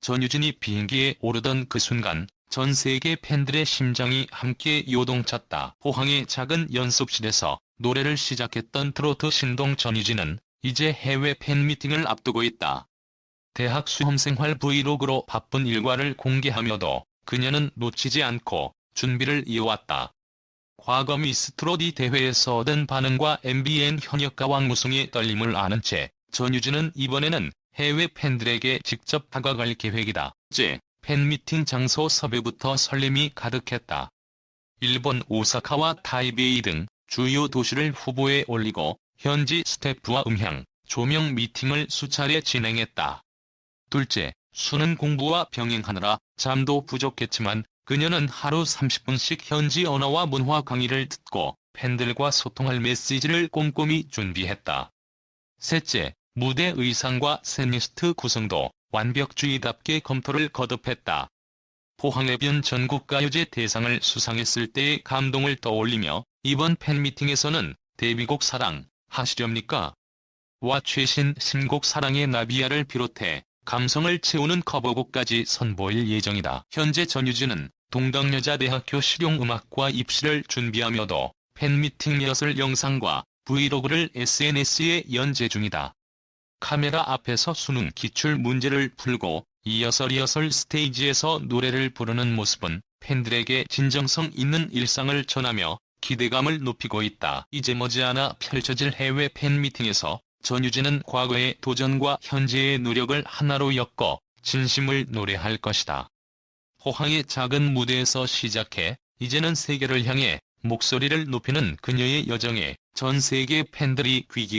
전유진이 비행기에 오르던 그 순간 전 세계 팬들의 심장이 함께 요동쳤다. 포항의 작은 연습실에서 노래를 시작했던 트로트 신동 전유진은 이제 해외 팬미팅을 앞두고 있다. 대학 수험생활 브이로그로 바쁜 일과를 공개하며도 그녀는 놓치지 않고 준비를 이어왔다. 과거 미스트롯이 대회에서 얻은 반응과 MBN 현역 가왕 우승의 떨림을 아는 채 전유진은 이번에는 해외 팬들에게 직접 다가갈 계획이다. 제 팬미팅 장소 섭외부터 설렘이 가득했다. 일본 오사카와 타이베이 등 주요 도시를 후보에 올리고 현지 스태프와 음향, 조명 미팅을 수차례 진행했다. 둘째, 수능 공부와 병행하느라 잠도 부족했지만 그녀는 하루 30분씩 현지 언어와 문화 강의를 듣고 팬들과 소통할 메시지를 꼼꼼히 준비했다. 셋째, 무대 의상과 셋리스트 구성도 완벽주의답게 검토를 거듭했다. 포항해변 전국가요제 대상을 수상했을 때의 감동을 떠올리며 이번 팬미팅에서는 데뷔곡 사랑, 하시렵니까? 와 최신 신곡 사랑의 나비야를 비롯해 감성을 채우는 커버곡까지 선보일 예정이다. 현재 전유진은 동덕여자대학교 실용음악과 입시를 준비하며도 팬미팅 리허설 영상과 브이로그를 SNS에 연재 중이다. 카메라 앞에서 수능 기출 문제를 풀고 이어서 리허설 스테이지에서 노래를 부르는 모습은 팬들에게 진정성 있는 일상을 전하며 기대감을 높이고 있다. 이제 머지않아 펼쳐질 해외 팬미팅에서 전유진은 과거의 도전과 현재의 노력을 하나로 엮어 진심을 노래할 것이다. 포항의 작은 무대에서 시작해 이제는 세계를 향해 목소리를 높이는 그녀의 여정에 전 세계 팬들이 귀 기울였다.